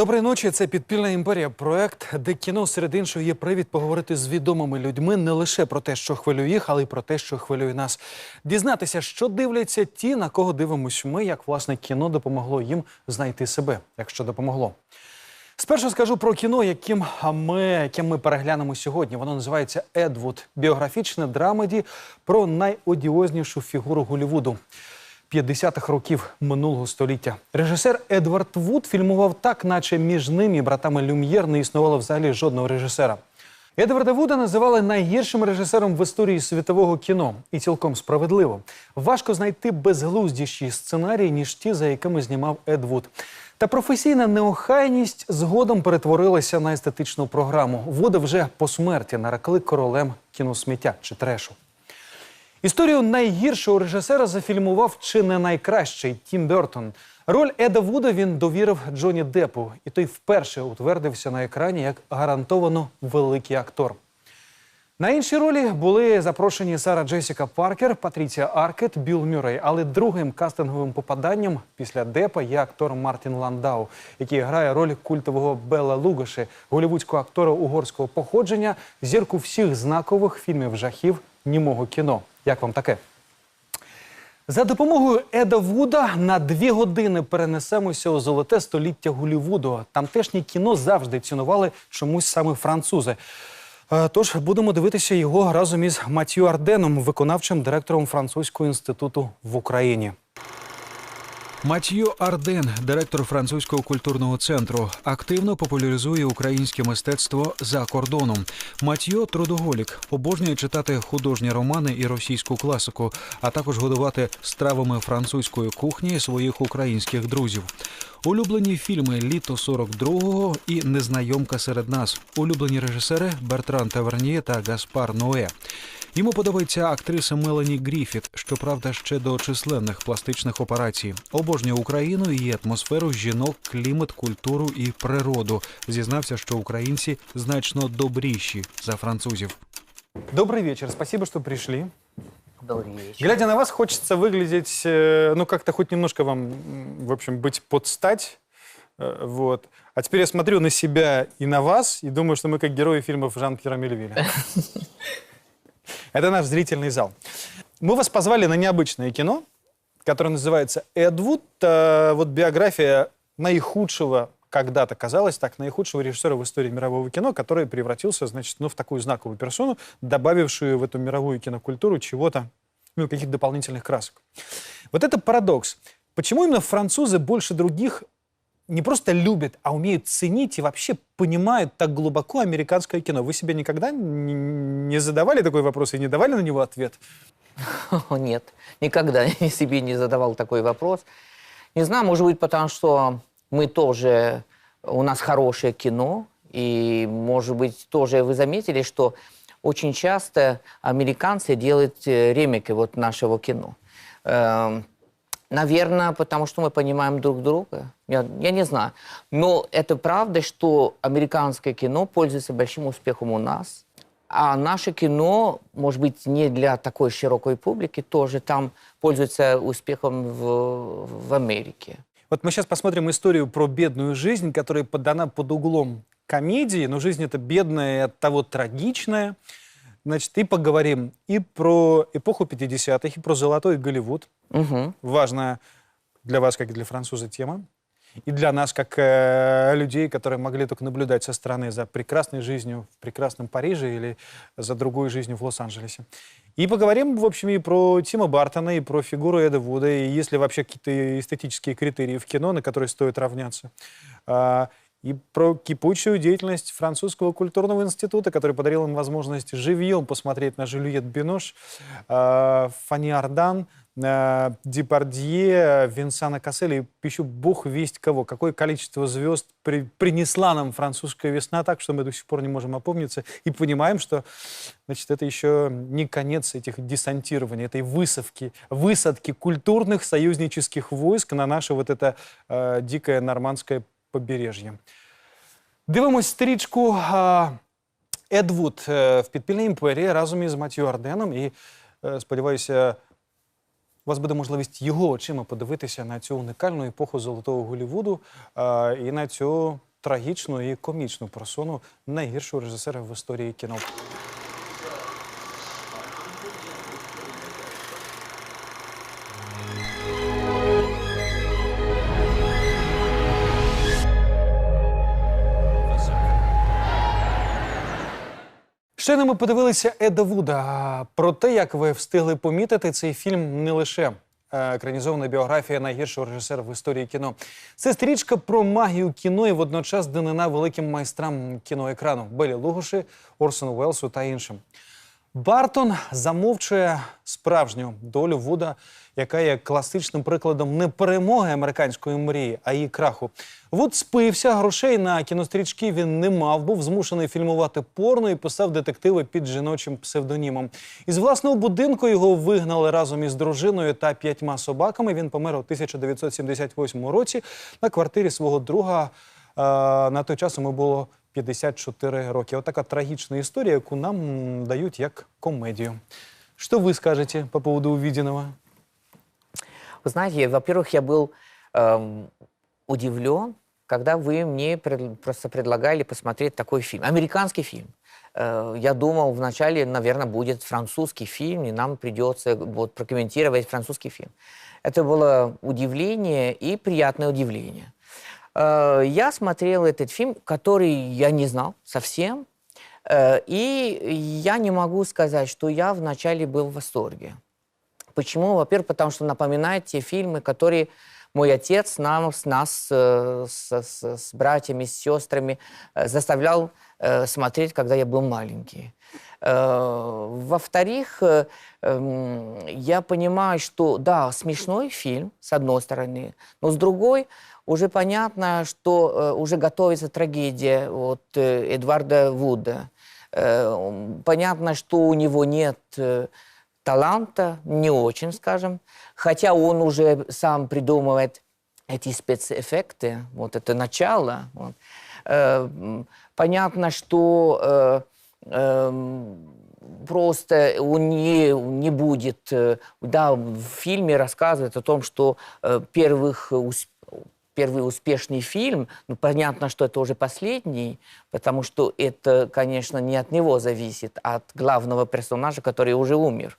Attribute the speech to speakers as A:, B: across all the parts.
A: Доброї ночі. Це підпільна імперія. Проект, де кіно серед іншого є привід поговорити з відомими людьми не лише про те, що хвилює їх, але й про те, що хвилює нас. Дізнатися, що дивляться ті, на кого дивимось ми, як власне кіно допомогло їм знайти себе, якщо допомогло. Спершу скажу про кіно, яким ми, яке ми переглянемо сьогодні. Воно називається Едвуд біографічне драмеді про найодіознішу фігуру Голлівуду. 50-х років минулого століття. Режисер Едвард Вуд фільмував так, наче між ним і братами Люм'єр не існувало взагалі жодного режисера. Едварда Вуда називали найгіршим режисером в історії світового кіно, і цілком справедливо. Важко знайти безглуздіші сценарії, ніж ті, за якими знімав Ед Вуд. Та професійна неохайність згодом перетворилася на естетичну програму. Вуда вже по смерті нарекли королем кіносміття чи трешу. Історію найгіршого режисера зафільмував чи не найкращий Тім Бертон. Роль Еда Вуда він довірив Джоні Деппу, і той вперше утвердився на екрані як гарантовано великий актор. На інші ролі були запрошені Сара Джесіка Паркер, Патріція Аркет, Білл Мюррей. Але другим кастинговим попаданням після Депа є актор Мартін Ландау, який грає роль культового Бела Лугоши, голівудського актора угорського походження, зірку всіх знакових фільмів жахів німого кіно. Як вам таке? За допомогою Еда Вуда на дві години перенесемося у золоте століття Голлівуду. Тамтешнє кіно завжди цінували чомусь саме французи. Е, Тож будемо дивитися його разом із Матью Арденом, виконавчим директором французького інституту в Україні.
B: Матью Арден, директор французького культурного центру, активно популяризує українське мистецтво за кордоном. Матьо трудоголік, обожнює читати художні романи і російську класику, а також годувати стравами французької кухні своїх українських друзів. Улюблені фільми Літо 42-го і Незнайомка серед нас. Улюблені режисери Бертран Таверніє та Гаспар Ное. Йому подобається актриса Мелані Гріфіт, щоправда, ще до численних пластичних операцій. Обожнює Україну, її атмосферу, жінок, клімат, культуру і природу. Зізнався, що українці значно добріші за французів.
A: Добрый вечер, спасибо, что пришли.
C: Вечер.
A: Глядя на вас, хочется выглядеть, э, ну, как-то хоть немножко вам, в общем, быть под стать. Э, Вот. А теперь я смотрю на себя и на вас, и думаю, что мы как герои фильмов Жан-Пьера Мельвиля. Это наш зрительный зал. Мы вас позвали на необычное кино, которое называется «Эдвуд». Э, Вот биография наихудшего, когда-то казалось так, наихудшего режиссера в истории мирового кино, который превратился, значит, ну, в такую знаковую персону, добавившую в эту мировую кинокультуру чего-то, ну, каких-то дополнительных красок. Вот это парадокс. Почему именно французы больше других не просто любят, а умеют ценить и вообще понимают так глубоко американское кино? Вы себе никогда не задавали такой вопрос и не давали на него ответ?
C: Нет, никогда я себе не задавал такой вопрос. Не знаю, может быть, потому что мы тоже, у нас хорошее кино, и, может быть, тоже вы заметили, что очень часто американцы делают э, ремейки вот нашего кино. Эм, Наверное, потому что мы понимаем друг друга. Я, я не знаю. Но это правда, что американское кино пользуется большим успехом у нас. А наше кино, может быть, не для такой широкой публики, тоже там пользуется успехом в, в Америке.
A: Вот мы сейчас посмотрим историю про бедную жизнь, которая подана под углом комедии, но жизнь это бедная и оттого трагичная. Значит, и поговорим и про эпоху 50-х, и про золотой Голливуд.
C: Мгм.
A: Важная для вас, как и для француза, тема. И для нас, как э, людей, которые могли только наблюдать со стороны за прекрасной жизнью в прекрасном Париже или за другой жизнью в Лос-Анджелесе. И поговорим, в общем, и про Тима Бартона, и про фигуру Эда Вуда, и есть ли вообще какие-то эстетические критерии в кино, на которые стоит равняться. А, и про кипучую деятельность французского культурного института, который подарил им возможность живьем посмотреть на Жюльет Бинош, а, Фанни Ардан, а, Депардье, Винсана Касселя и еще бог весть кого. Какое количество звезд при- принесла нам французская весна так, что мы до сих пор не можем опомниться и понимаем, что значит, это еще не конец этих десантирований, этой высадки, высадки культурных союзнических войск на наше вот это э, дикое нормандское побережжя. Дивимось стрічку Едвуд е, в підпільній імперії разом із Матью Арденом. І е, сподіваюся, у вас буде можливість його очима подивитися на цю унікальну епоху золотого Голлівуду і на цю трагічну і комічну персону найгіршого режисера в історії кіно. Щойно ми подивилися Еда Вуда. Про те, як ви встигли помітити, цей фільм не лише е, екранізована біографія найгіршого режисера в історії кіно. Це стрічка про магію кіно і водночас данина великим майстрам кіноекрану Белі Лугуші, Орсону Уелсу та іншим. Бартон замовчує справжню долю Вуда, яка є класичним прикладом не перемоги американської мрії, а її краху. Вуд спився, грошей на кінострічки він не мав, був змушений фільмувати порно і писав детективи під жіночим псевдонімом. Із власного будинку його вигнали разом із дружиною та п'ятьма собаками. Він помер у 1978 році на квартирі свого друга. Е, На той час йому було 54 роки. Отака трагічна історія, яку нам м, дають як комедію. Що ви скажете по поводу увиденного?
C: Вы знаете, во-первых, я был эм, удивлен, когда вы мне пред- просто предлагали посмотреть такой фильм. Американский фильм. Э, я думал, вначале, наверное, будет французский фильм, и нам придется вот, прокомментировать французский фильм. Это было удивление и приятное удивление. Э, я смотрел этот фильм, который я не знал совсем, э, и я не могу сказать, что я вначале был в восторге. Почему? Во-первых, потому что напоминает те фильмы, которые мой отец нам, с нас э, с, с- с братьями, с сестрами заставлял смотреть, когда я был маленький. Во-вторых, эм, я понимаю, что да, смешной фильм, с одной стороны, но с другой уже понятно, что э, уже готовится трагедия от э, Эдварда Вуда. Э, Понятно, что у него нет таланта, не очень, скажем, хотя он уже сам придумывает эти спецэффекты, вот это начало. вот. Понятно, что эм, просто он не, не будет... Да, в фильме рассказывает о том, что первых ус- первый успешный фильм, ну, понятно, что это уже последний, потому что это, конечно, не от него зависит, а от главного персонажа, который уже умер.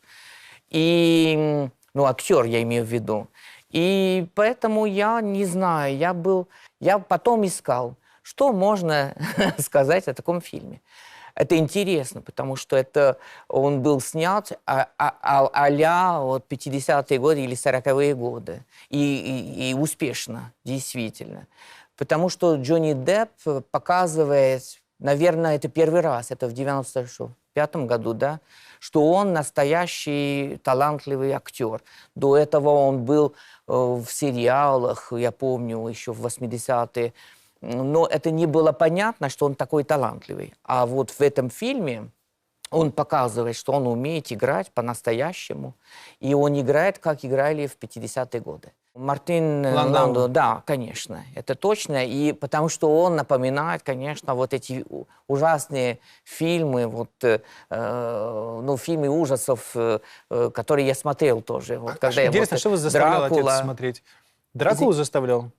C: И, ну, актер я имею в виду. И поэтому я не знаю, я был, я потом искал, что можно сказать о таком фильме. Это интересно, потому что это он был снят а, а- а- вот 50-е годы или 40-е годы. И, и- и успешно, действительно. Потому что Джонни Депп показывает, наверное, это первый раз, это в 95 году, да, что он настоящий талантливый актер. До этого он был э, в сериалах, я помню, еще в 80-е. Но это не было понятно, что он такой талантливый. А вот в этом фильме он показывает, что он умеет играть по-настоящему. И он играет, как играли в 50-е годы. Мартин
A: Ландау.
C: Ландау, да, конечно, это точно. И потому что он напоминает, конечно, вот эти ужасные фильмы, вот, э, э, ну, фильмы ужасов, э, э, которые я смотрел тоже. Вот, когда я
A: Интересно,
C: вот,
A: что вас заставлял отец
C: Дракула.
A: смотреть? Дракулу заставлял?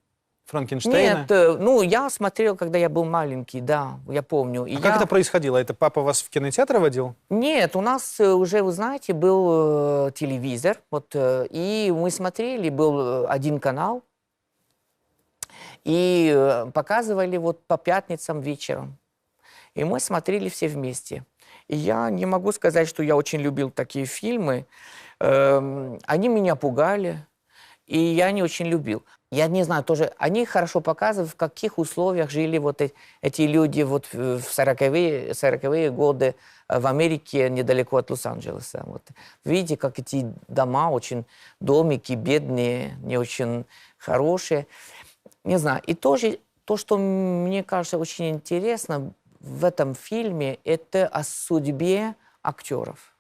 A: Франкенштейна?
C: Нет, э, ну, я смотрел, когда я был маленький, да, я помню. И
A: А как
C: я-
A: это происходило? Это папа вас в кинотеатр водил?
C: Нет, у нас э, уже, вы знаете, был э, телевизор, вот, и мы смотрели, был один канал, и показывали вот по пятницам вечером. И мы смотрели все вместе. И я не могу сказать, что я очень любил такие фильмы. Эм, Они меня пугали, и я не очень любил. Я не знаю, тоже, они хорошо показывают, в каких условиях жили вот эти люди вот в в 40-е, 40-е годы э, в Америке, недалеко от Лос-Анджелеса. Вот. Видите, как эти дома, очень домики бедные, не очень хорошие. Не знаю. И тоже то, что мне кажется очень интересно в этом фильме, это о судьбе актеров.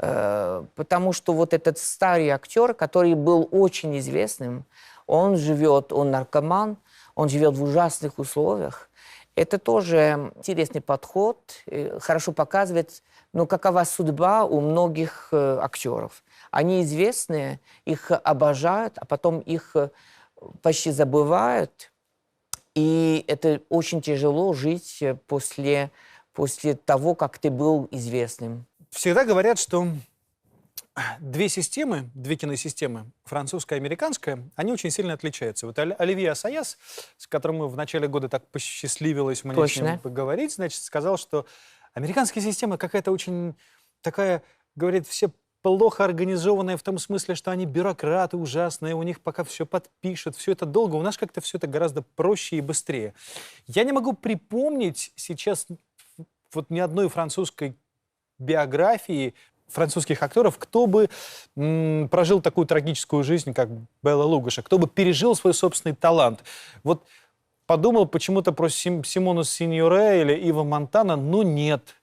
C: Э, Потому что вот этот старый актер, который был очень известным, он живет, он наркоман, он живет в ужасных условиях. Это тоже интересный подход, э, хорошо показывает, ну, какова судьба у многих э, актеров. Они известные, их обожают, а потом их почти забывают, И это очень тяжело жить после, после того, как ты был известным.
A: Всегда говорят, что две системы, две киносистемы, французская и американская, они очень сильно отличаются. Вот Оливье Асаяс, с которым мы в начале года так посчастливилось мне с
C: Точно.
A: ним поговорить, значит, сказал, что американская система какая-то очень такая, говорит, все плохо организованная в том смысле, что они бюрократы ужасные, у них пока все подпишут, все это долго. У нас как-то все это гораздо проще и быстрее. Я не могу припомнить сейчас вот ни одной французской биографии французских актеров, кто бы м, прожил такую трагическую жизнь, как Белла Лугаша, кто бы пережил свой собственный талант. Вот подумал почему-то про Сим- Симону Синьоре или Ива Монтана, ну нет.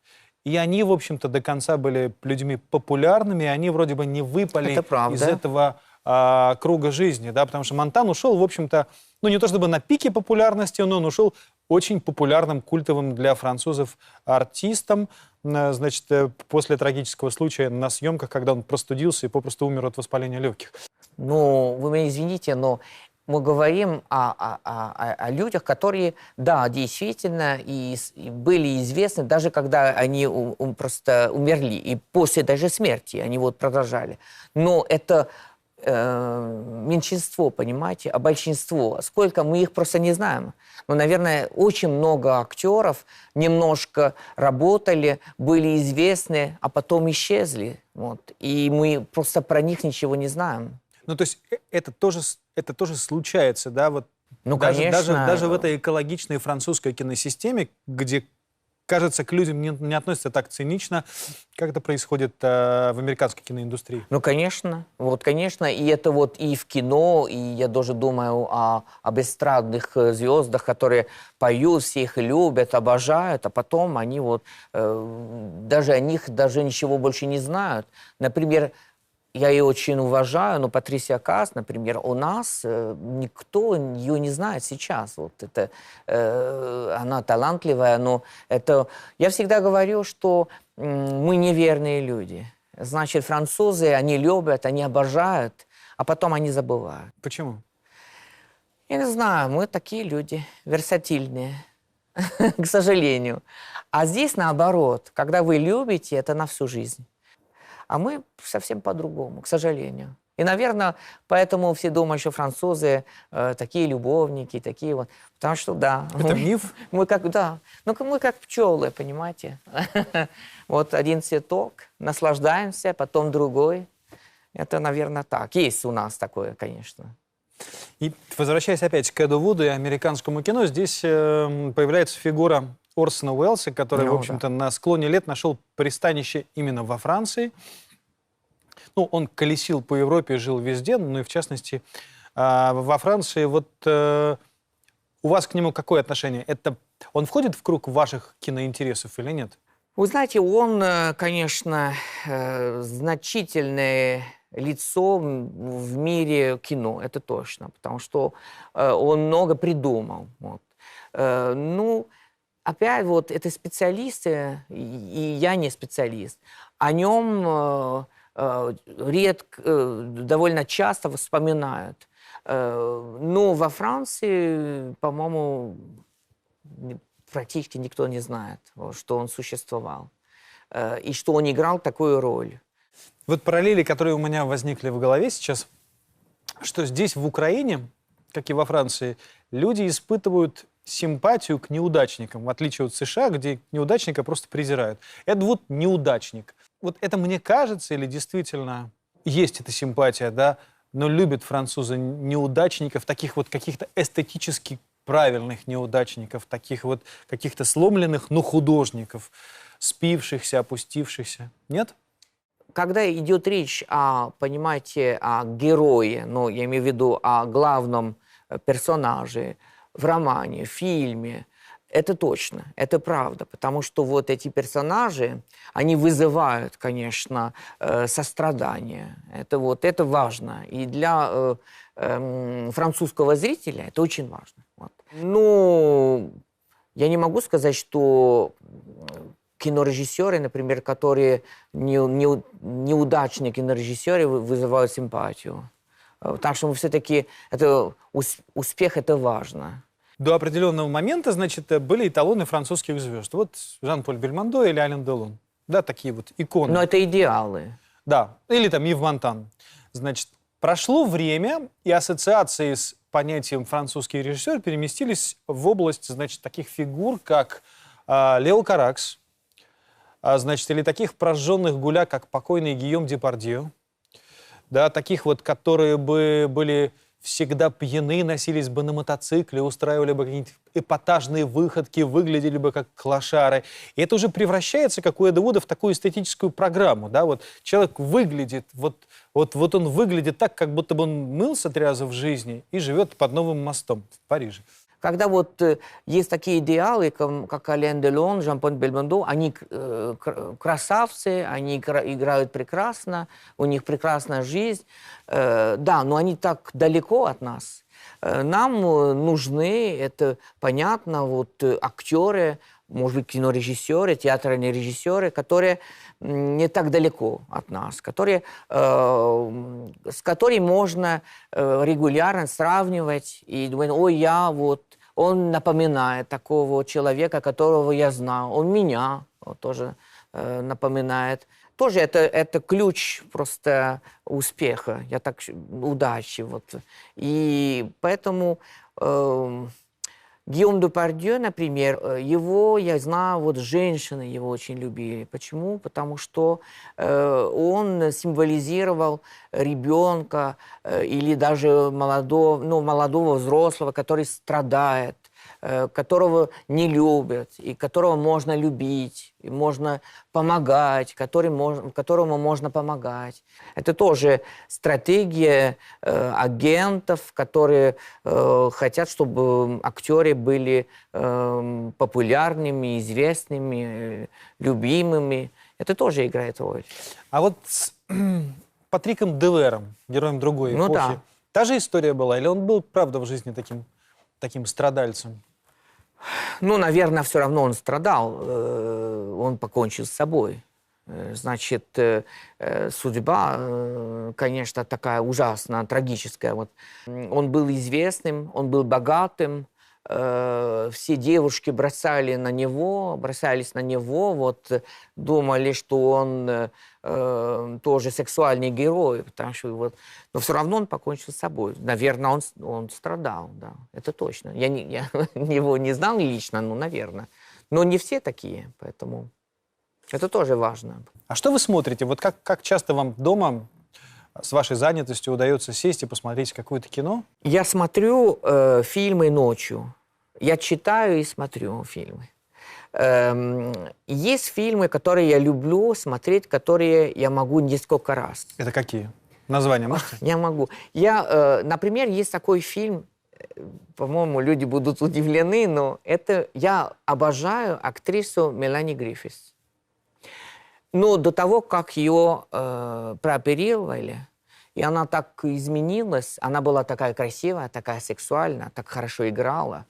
A: И они, в общем-то, до конца были людьми популярными, и они вроде бы не выпали
C: Это
A: из этого а, круга жизни, да, потому что Монтан ушел, в общем-то, ну не то чтобы на пике популярности, но он ушел очень популярным, культовым для французов артистом, значит, э, после трагического случая на съемках, когда он простудился и попросту умер от воспаления легких.
C: Ну, вы меня извините, но мы говорим о, о- о- о- людях, которые, да, действительно, и, и были известны, даже когда они у- у- просто умерли, и после даже смерти они вот продолжали. Но это э, меньшинство, понимаете, а большинство. Сколько мы их просто не знаем. Ну, наверное, очень много актеров немножко работали, были известны, а потом исчезли. Вот. И мы просто про них ничего не знаем.
A: Ну, то есть э, это тоже, это тоже случается, да, вот
C: Ну,
A: даже,
C: конечно.
A: даже, даже в этой экологичной французской киносистеме, где, кажется, к людям не, не относятся так цинично, как это происходит э, в американской киноиндустрии.
C: Ну, конечно. Вот, конечно. И это вот и в кино, и я тоже думаю о, об эстрадных э, звездах, которые поют, все их любят, обожают, а потом они вот э, даже о них даже ничего больше не знают. Например, я ее очень уважаю, но Патрисия Кас, например, у нас э, никто ее не знает сейчас. Вот это, э, она талантливая, но это... Я всегда говорю, что мы неверные люди. Значит, французы, они любят, они обожают, а потом они забывают.
A: Почему?
C: Я не знаю, мы такие люди, версатильные, к сожалению. А здесь наоборот, когда вы любите, это на всю жизнь. А мы совсем по-другому, к сожалению. И, наверное, поэтому все думают, что французы э, такие любовники, такие вот. Потому что, да.
A: Это
C: мы-
A: миф?
C: Мы как, да. Ну, мы как пчелы, понимаете? Вот один цветок, наслаждаемся, потом другой. Это, наверное, так. Есть у нас такое, конечно.
A: И возвращаясь опять к Эду Вуду и американскому кино, здесь э, появляется фигура Орсона Уэллса, который,
C: Ну,
A: в общем-то, на склоне лет нашел пристанище именно во Франции. Ну, он колесил по Европе, жил везде, ну и в частности а, во Франции. Вот э, у вас к нему какое отношение? Это он входит в круг ваших киноинтересов или нет?
C: Вы знаете, он, э, конечно, э, значительное лицо в мире кино, это точно, потому что он много придумал. Вот. Ну, опять вот это специалисты, и я не специалист, о нем э, э, редко, э, довольно часто вспоминают. Но во Франции, по-моему, практически никто не знает, что он существовал и что он играл такую роль.
A: Вот параллели, которые у меня возникли в голове сейчас, что здесь, в Украине, как и во Франции, люди испытывают симпатию к неудачникам, в отличие от США, где неудачника просто презирают. Это вот неудачник. Вот это мне кажется или действительно есть эта симпатия, да, но любят французы неудачников, таких вот каких-то эстетически правильных неудачников, таких вот каких-то сломленных, но художников, спившихся, опустившихся. Нет?
C: Когда идет речь о, понимаете, о герое, ну, я имею в виду о главном э, персонаже в романе, в фильме, это точно, это правда, потому что вот эти персонажи, они вызывают, конечно, э, сострадание. Это вот, это важно. И для э, эм, французского зрителя это очень важно. Вот. Ну, я не могу сказать, что кинорежиссеры, например, которые не, не, неудачные кинорежиссеры вы- вызывают симпатию. Э, Потому что все-таки это ус- успех это важно.
A: до определенного момента, значит, э, были эталоны французских звезд. Вот Жан-Поль Бельмондо или Ален Делон. Да, такие вот иконы.
C: Но это идеалы.
A: Да, или там Ив Монтан. Значит, прошло время, и ассоциации с понятием французский режиссер переместились в область, значит, таких фигур, как а, Лео Каракс, а, значит, или таких прожженных гуля, как покойный Гийом Депардье, да, таких вот, которые бы были всегда пьяны, носились бы на мотоцикле, устраивали бы какие-нибудь эпатажные выходки, выглядели бы как клошары. И это уже превращается, как у Эда Вуда, в такую эстетическую программу. Да? Вот человек выглядит, вот, вот, вот он выглядит так, как будто бы он мылся три раза в жизни и живет под новым мостом в Париже.
C: Когда вот э, есть такие идеалы, как Ален Делон, Жан-Поль Бельмондо, они э, кр- красавцы, они игра- играют прекрасно, у них прекрасная жизнь. Э, да, но они так далеко от нас. Нам нужны, это понятно, вот актеры, может быть, кинорежиссеры, театральные режиссеры, которые не так далеко от нас, которые, э, с которыми можно регулярно сравнивать и думать, ой, я вот, он напоминает такого человека, которого я знал, он меня вот, тоже э, напоминает. Тоже это, это ключ просто успеха, я так, удачи. Вот. И поэтому э, Гийом Депардье, например, э, его, я знаю, вот женщины его очень любили. Почему? Потому что э, он символизировал ребенка э, или даже молодого, ну, молодого взрослого, который страдает, которого не любят, и которого можно любить, и можно помогать, который мож- которому можно помогать. Это тоже стратегия э, агентов, которые э, хотят, чтобы актеры были э, популярными, известными, э, любимыми. Это тоже играет роль.
A: А вот с Патриком Девером, героем другой
C: Ну
A: эпохи,
C: да.
A: та же история была? Или он был, правда, в жизни таким, таким страдальцем?
C: Ну, наверное, все равно он страдал. э, Он покончил с собой. Э, Значит, э, судьба, конечно, такая ужасная, трагическая. Вот. Он был известным, он был богатым. Э, Все девушки бросали на него, бросались на него, вот э, думали, что он э, э, тоже сексуальный герой, потому что вот, но все равно он покончил с собой. Наверное, он, он страдал, да, это точно. Я, не, я его не знал лично, ну, наверное. Но не все такие, поэтому это тоже важно.
A: А что вы смотрите? Вот как, как часто вам дома с вашей занятостью удается сесть и посмотреть какое-то кино?
C: Я смотрю э, фильмы ночью. Я читаю и смотрю фильмы. Эм, есть фильмы, которые я люблю смотреть, которые я могу несколько раз.
A: Это какие? Названия можете?
C: Я могу. Я, э, например, есть такой фильм, э, по-моему, люди будут удивлены, но это я обожаю актрису Мелани Гриффис. Но до того, как ее э, прооперировали, и она так изменилась, она была такая красивая, такая сексуальная, так хорошо играла.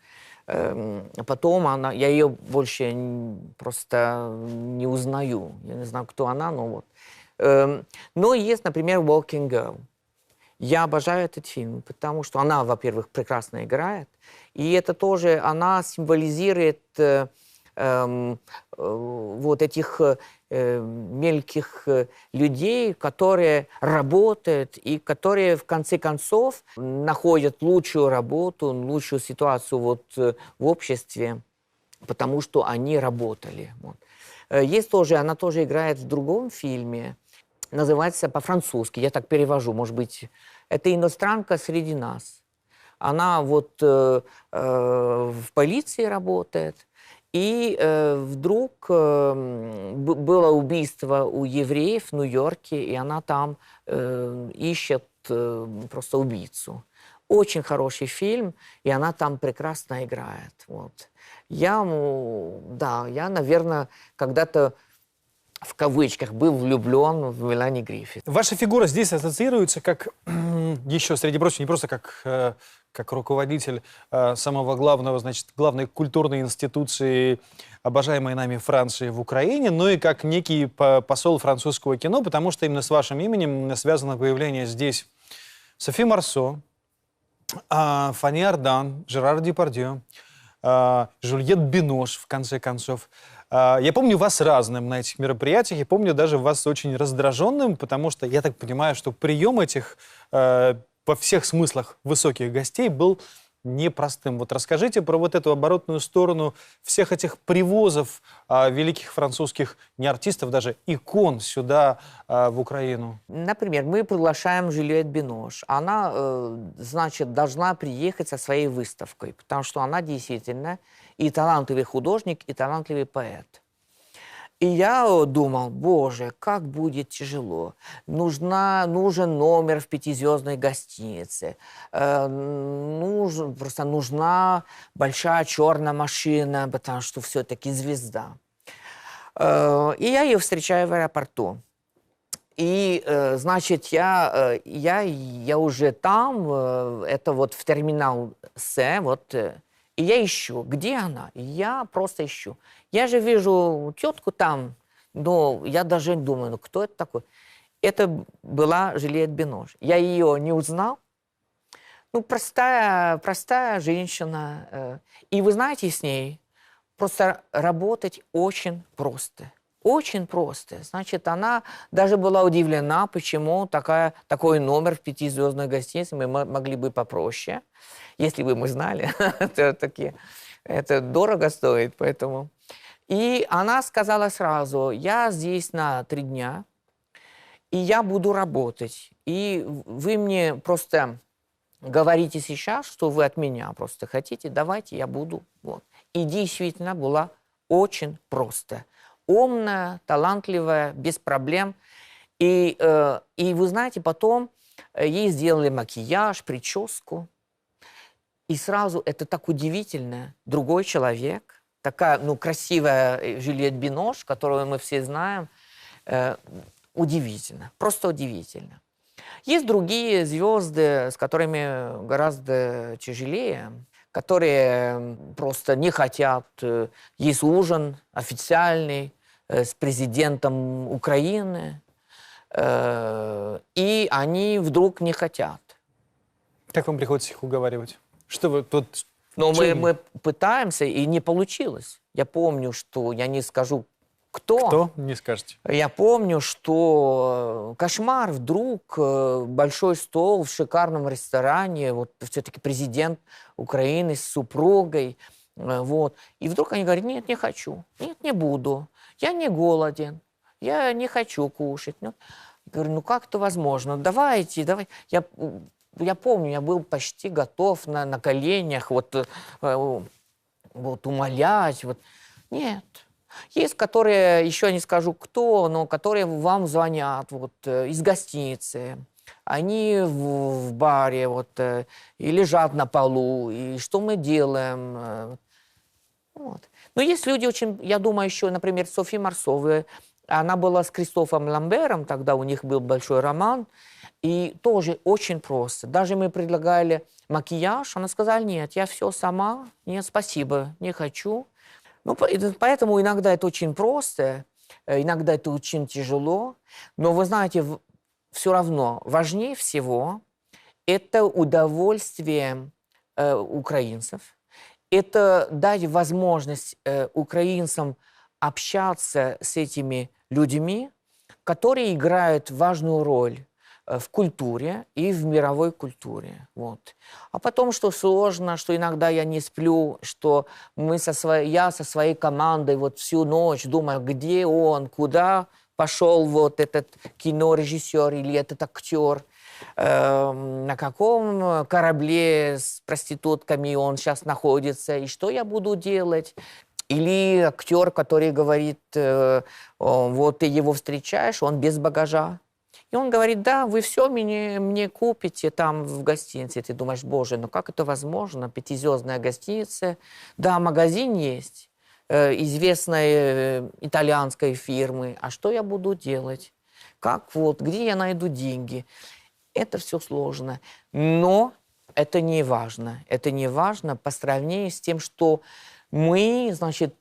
C: Эм, потом она, я ее больше просто не узнаю. Я не знаю, кто она, но вот. Эм, но есть, например, Walking Girl. Я обожаю этот фильм, потому что она, во-первых, прекрасно играет, и это тоже, она символизирует э, эм, э, вот этих э, мелких э, людей, которые работают и которые в конце концов находят лучшую работу, лучшую ситуацию вот э, в обществе, потому что они работали. Вот. Есть тоже, она тоже играет в другом фильме, называется по-французски, я так перевожу, может быть, это иностранка среди нас. Она вот э, э, в полиции работает, и э, вдруг э, было убийство у евреев в Нью-Йорке, и она там э, ищет э, просто убийцу. Очень хороший фильм, и она там прекрасно играет. Вот. Я, да, я, наверное, когда-то в кавычках был влюблен в Мелани Гриффит.
A: Ваша фигура здесь ассоциируется как, еще среди прочего, не просто как, э, как руководитель э, самого главного, значит, главной культурной институции, обожаемой нами Франции в Украине, но и как некий по- посол французского кино, потому что именно с вашим именем связано появление здесь Софи Марсо, А, Фанни Ардан, Жерар Депардье, а, Жюльет Бинош, в конце концов. А, Я помню вас разным на этих мероприятиях. Я помню даже вас очень раздраженным, потому что я так понимаю, что прием этих э, во всех смыслах высоких гостей был непростым. Вот расскажите про вот эту оборотную сторону всех этих привозов а, великих французских, не артистов, даже икон сюда, а, в Украину.
C: Например, мы приглашаем Жюльет Бинош. Она, э, значит, должна приехать со своей выставкой, потому что она действительно и талантливый художник, и талантливый поэт. И я э, думал, боже, как будет тяжело. Нужна, нужен номер в пятизвездной гостинице. Э, нужен, просто нужна большая черная машина, потому что все-таки звезда. Э, и я ее встречаю в аэропорту. И, э, значит, я, э, я, я уже там, э, это вот в терминал С, вот, э, и я ищу, где она? Я просто ищу. Я же вижу тетку там, но я даже думаю, ну кто это такой? Это была Жилет Бинош. Я ее не узнал. Ну, простая, простая женщина. э, И вы знаете, с ней просто работать очень просто. Очень просто. Значит, она даже была удивлена, почему такая, такой номер в пятизвездной гостинице мы мо- могли бы попроще. Если бы мы знали, это, дорого стоит, поэтому. И она сказала сразу, я здесь на три дня, и я буду работать. И вы мне просто говорите сейчас, что вы от меня просто хотите, давайте я буду. Вот. И действительно была очень просто. Умная, талантливая, без проблем. И, э, и вы знаете, потом э, ей сделали макияж, прическу. И сразу это так удивительно. Другой человек, такая, ну, красивая э, Жюльет Бинош, которую мы все знаем, э, удивительно, просто удивительно. Есть другие звезды, с которыми гораздо тяжелее, которые просто не хотят. э, Есть ужин официальный э, с президентом Украины, э, и они вдруг не хотят.
A: Как вам приходится их уговаривать? Что вы тут...
C: Но мы, мы пытаемся, и не получилось. Я помню, что я не скажу, кто.
A: Кто? Не скажете.
C: Я помню, что э, кошмар, вдруг э, большой стол в шикарном ресторане, вот все-таки президент Украины с супругой, э, вот. И вдруг они говорят, нет, не хочу, нет, не буду, я не голоден, я не хочу кушать. Ну, говорю, ну как это возможно? Давайте, давай. Я, я помню, я был почти готов на, на коленях, вот, э, э, вот умолять, вот. Нет. Есть, которые, еще не скажу кто, но которые вам звонят вот, э, из гостиницы. Они в, в баре вот, и лежат на полу. И что мы делаем? Вот. Но есть люди очень, я думаю, еще, например, София Марсовая. Она была с Кристофом Ламбером, тогда у них был большой роман. И тоже очень просто. Даже мы предлагали макияж, она сказала, нет, я все сама, нет, спасибо, не хочу. Ну, поэтому иногда это очень просто, э, иногда это очень тяжело. Но вы знаете, все равно важнее всего это удовольствие э, украинцев, это дать возможность э, украинцам общаться с этими людьми, которые играют важную роль э, в культуре и в мировой культуре. Вот. А потом, что сложно, что иногда я не сплю, что мы со своей, я со своей командой вот всю ночь думаю, где он, куда пошел вот этот кинорежиссер или этот актер, эм, на каком корабле с проститутками он сейчас находится, и что я буду делать. Или актер, который говорит, э, вот ты его встречаешь, он без багажа. И он говорит, да, вы все мне, мне купите там в гостинице. Ты думаешь, боже, ну как это возможно? Пятизвездная гостиница. Да, магазин есть э, известной э, итальянской фирмы. А что я буду делать? Как вот, где я найду деньги? Это все сложно. Но это не важно. Это не важно по сравнению с тем, что мы, значит,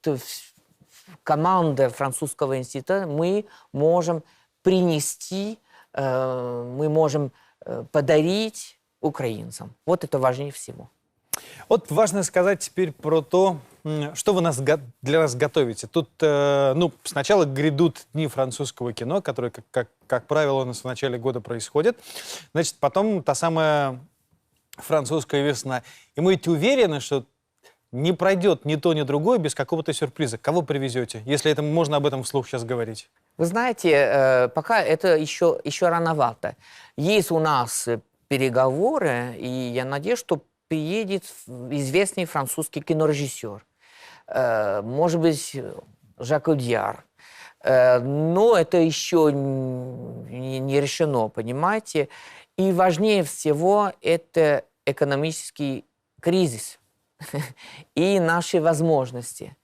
C: команда французского института, мы можем принести, э, мы можем э, подарить украинцам. Вот это важнее всего.
A: Вот важно сказать теперь про то, что вы нас, для нас готовите. Тут, э, ну, сначала грядут дни французского кино, которые, как, как, как правило, у нас в начале года происходят. Значит, потом та самая французская весна. И мы ведь уверены, что не пройдет ни то, ни другое без какого-то сюрприза. Кого привезете, если это можно об этом вслух сейчас говорить?
C: Вы знаете, э, пока это еще, еще рановато. Есть у нас переговоры, и я надеюсь, что приедет известный французский кинорежиссер. Э, Может быть, Жак Удьяр. Э, Но это еще не решено, понимаете? И важнее всего это экономический кризис и наши возможности.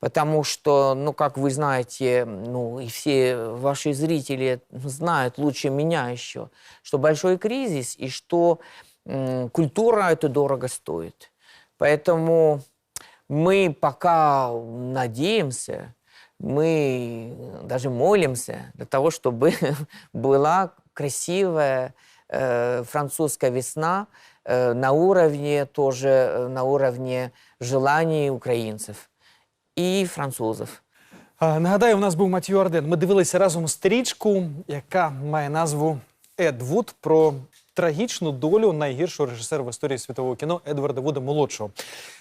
C: Потому что, ну, как вы знаете, ну, и все ваши зрители знают лучше меня еще, что большой кризис и что культура это дорого стоит. Поэтому мы пока надеемся, мы даже молимся для того, чтобы была красивая э, французская весна э, на уровне тоже, э, на уровне желаний українців і французів.
A: А, Нагадаю, у нас був Матью Арден. Ми дивилися разом стрічку, яка має назву Ед Вуд про трагічну долю найгіршого режисера в історії світового кіно Едварда Вуда молодшого.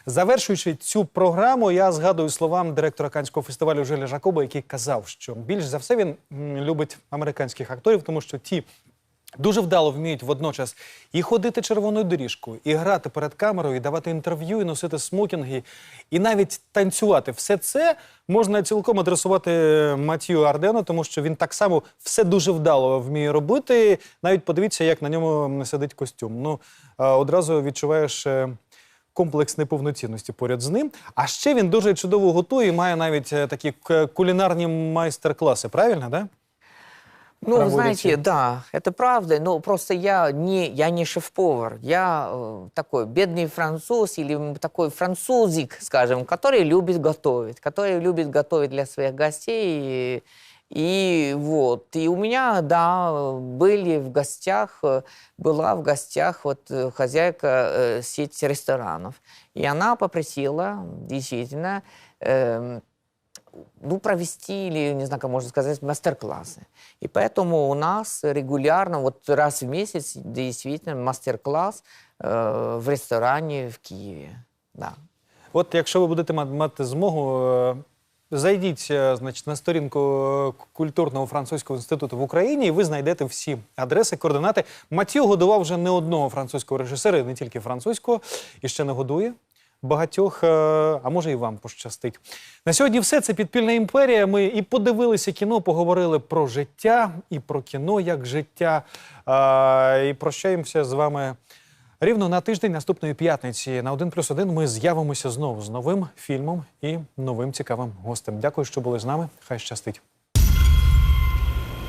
A: Завершуючи цю програму, я згадую словам директора Канського фестивалю Жиля Жакоба, який казав, що більш за все він любить американських акторів, тому що ті дуже вдало вміють водночас і ходити червоною доріжкою, і грати перед камерою, і давати інтерв'ю, і носити смокінги, і навіть танцювати. Все це можна цілком адресувати Матію Ардену, тому що він так само все дуже вдало вміє робити. Навіть подивіться, як на ньому сидить костюм. Ну е, одразу відчуваєш. е, Комплекс неповноцінності поряд з ним. А ще він дуже чудово готує і має навіть е, такі кулінарні майстер-класи. Правильно, да?
C: Ну,
A: проводите.
C: знаете, да, это правда, но просто я не, я не шеф-повар, я э, такой бедный француз или такой французик, скажем, который любит готовить, который любит готовить для своих гостей. И, и вот, и у меня, да, были в гостях, э, была в гостях вот э, хозяйка э, сети ресторанов, и она попросила, действительно, эм, ну, провести или, не знаю, как можно сказать, мастер-классы. И поэтому у нас регулярно, вот раз в месяц, действительно, мастер-класс э, в ресторане в Киеве. Да.
A: От якщо ви будете ма- мати змогу, е, зайдіть е, значить, на сторінку е, культурного французького інституту в Україні, і ви знайдете всі адреси, координати. Матіо годував вже не одного французького режисера, і не тільки французького, і ще не годує. Багатьох, е, а може і вам пощастить. На сьогодні все це підпільна імперія. Ми і подивилися кіно, поговорили про життя і про кіно як життя. І прощаємося з вами Рівно на тиждень наступної п'ятниці на 1 плюс 1 ми з'явимося знову з новим фільмом і новим цікавим гостем. Дякую, що були з нами. Хай щастить.